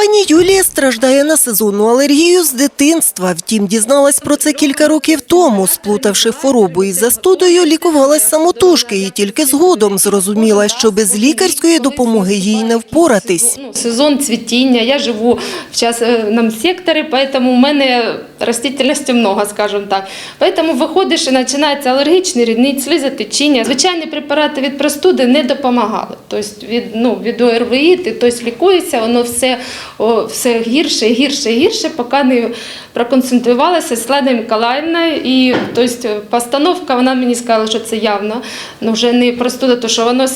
Пані Юлія страждає на сезонну алергію з дитинства. Втім, дізналась про це кілька років тому. Сплутавши хворобу із застудою, лікувалась самотужки і тільки згодом зрозуміла, що без лікарської допомоги їй не впоратись. Ну, сезон цвітіння. Я живу в частном секторі, поэтому у мене растительності много, скажем так. Поэтому виходиш і починається алергічний рідний слізотечіння. Звичайні препарати від простуди не допомагали. Тобто від, ну, від ОРВІ ти тобто, лікуєшся, воно все, о, все гірше, гірше, гірше, поки не проконсультувалася з Ладою Миколаївною. І тобто, постановка, вона мені сказала, що це явно ну, вже не простуда, тому що воно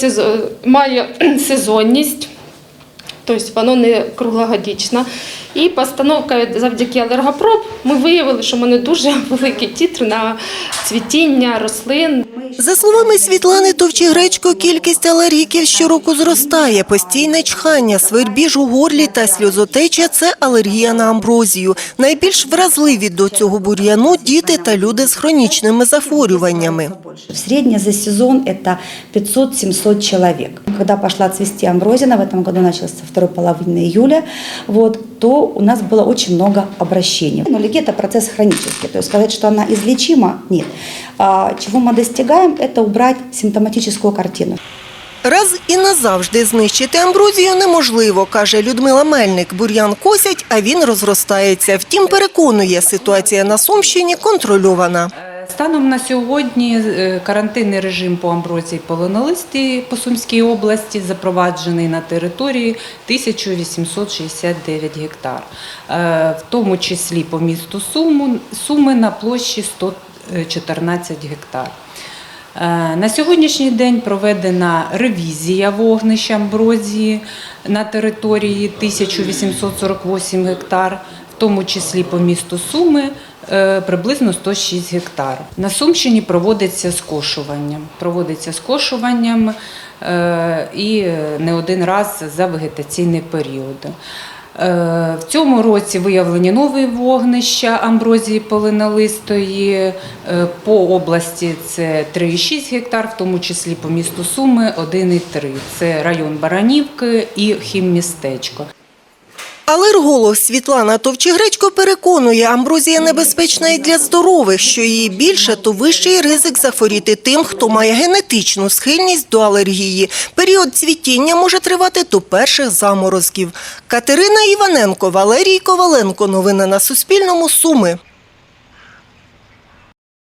має сезонність. Тобто воно не круглогодічне. І постановка завдяки алергопроб ми виявили, що в мене дуже великий титр на цвітіння рослин. За словами Світлани Товчігречко, кількість алергіків щороку зростає. Постійне чхання, свербіж у горлі та сльозотеча – це алергія на амброзію. Найбільш вразливі до цього бур'яну – діти та люди з хронічними захворюваннями. В среднем за сезон это 500-700 человек. Когда пошла цвести амброзина, в этом году началась со второй половины июля, вот, то у нас было очень много обращений. Но аллергия – это процесс хронический, то есть сказать, что она излечима – нет. А, чего мы достигаем – это убрать симптоматическую картину. Раз і назавжди знищити амброзію неможливо, каже Людмила Мельник. Бур'ян косять, а він розростається. Втім, переконує, ситуація на Сумщині контрольована. Станом на сьогодні е, карантинний режим по амброзії полонолисті по Сумській області запроваджений на території 1869 гектар, Е, в тому числі по місту Суму, Суми на площі 114 гектар. Е, На сьогоднішній день проведена ревізія вогнищ амброзії на території 1848 гектар, в тому числі по місту Суми е, приблизно 106 гектар. На Сумщині проводиться скошування. Проводиться скошуванням е, і не один раз за вегетаційний період. Е, В цьому році виявлені нові вогнища амброзії полинолистої. Е, По області це 3,6 гектар, в тому числі по місту Суми 1,3. Це район Баранівки і Хіммістечко. Алерголог Світлана Товчегречко переконує, амброзія небезпечна і для здорових. Що її більше, то вищий ризик захворіти тим, хто має генетичну схильність до алергії. Період цвітіння може тривати до перших заморозків. Катерина Іваненко, Валерій Коваленко. Новини на Суспільному. Суми.